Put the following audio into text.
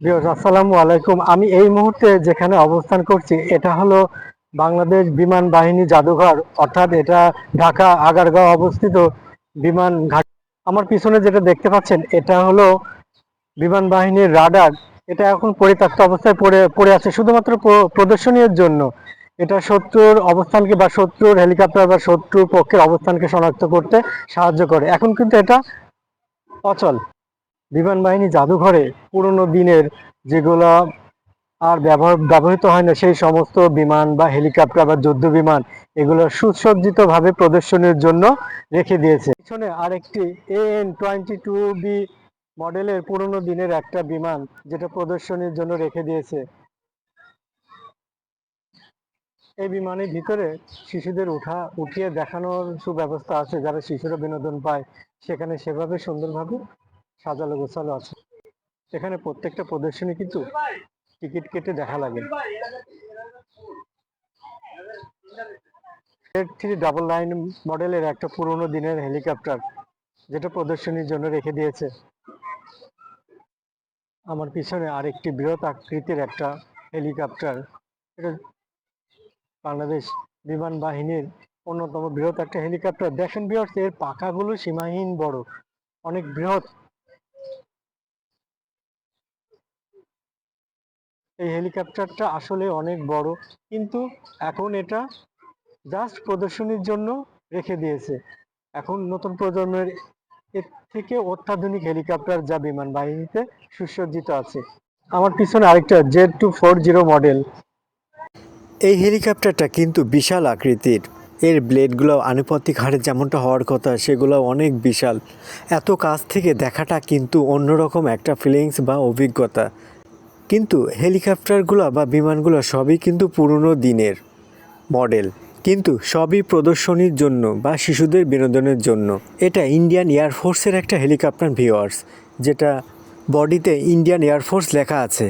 আসসালামু আলাইকুম। আমি এই মুহূর্তে যেখানে অবস্থান করছি, এটা হলো বাংলাদেশ বিমান বাহিনী জাদুঘর, অর্থাৎ এটা ঢাকা আগারগাঁও অবস্থিত বিমান ঘাট। আমার পিছনে যেটা দেখতে পাচ্ছেন, এটা হলো বিমান বাহিনীর রাডার। এটা এখন পরিত্যক্ত অবস্থায় পড়ে পড়ে আছে শুধুমাত্র প্রদর্শনীর জন্য। এটা শত্রুর অবস্থানকে বা শত্রুর হেলিকপ্টার বা শত্রুর পক্ষের অবস্থানকে শনাক্ত করতে সাহায্য করে। এখন কিন্তু এটা অচল। বিমান বাহিনী জাদুঘরে পুরনো দিনের যেগুলো আর ব্যবহার, ব্যবহৃত হয় না, সেই সমস্ত বিমান বা হেলিকপ্টার বা যুদ্ধ বিমান, এগুলো সুসজ্জিত ভাবে প্রদর্শনীর জন্য রেখে দিয়েছে। পিছনে আরেকটি এএন টোয়েন্টি টু বি মডেলের পুরনো দিনের একটা বিমান, যেটা প্রদর্শনীর জন্য রেখে দিয়েছে। এই বিমানের ভিতরে শিশুদের উঠা, উঠিয়ে দেখানোর সুব্যবস্থা আছে, যারা শিশুরা বিনোদন পায়, সেখানে সেভাবে সুন্দরভাবে সাজালো গোছালো আছে। এখানে প্রত্যেকটা প্রদর্শনী কিন্তু টিকিট কেটে দেখা লাগে। থ্রি ডাবল লাইন মডেলের একটা পুরনো দিনের হেলিকপ্টার, যেটা প্রদর্শনীর জন্য রেখে দিয়েছে। আমার পিছনে আরেকটি বৃহৎ আকৃতির একটা হেলিকপ্টার। এটা বাংলাদেশ বিমান বাহিনীর অন্যতম বৃহৎ একটা হেলিকপ্টার। দেখেন বিয়ার্স এর পাখাগুলো সীমাহীন বড়, অনেক বৃহৎ। এই হেলিকপ্টারটা আসলে অনেক বড়, কিন্তু এখন এটা জাস্ট প্রদর্শনীর জন্য রেখে দিয়েছে। এখন নতুন প্রজন্মের এর থেকে অত্যাধুনিক হেলিকপ্টার যা বিমান বাহিনীতে সুসজ্জিত আছে। আমার পিছনে আরেকটা Z two four zero model. এই হেলিকপ্টারটা কিন্তু বিশাল আকৃতির। এর ব্লেডগুলো আনুপাতিক হারে যেমনটা হওয়ার কথা, সেগুলো অনেক বিশাল। এত কাছ থেকে দেখাটা কিন্তু অন্যরকম একটা ফিলিংস বা অভিজ্ঞতা। কিন্তু হেলিকপ্টারগুলো বা বিমানগুলো সবই কিন্তু পুরনো দিনের মডেল, কিন্তু সবই প্রদর্শনীর জন্য বা শিশুদের বিনোদনের জন্য। এটা ইন্ডিয়ান এয়ারফোর্সের একটা হেলিকপ্টার ভিওয়ার্স যেটা বডিতে ইন্ডিয়ান এয়ারফোর্স লেখা আছে।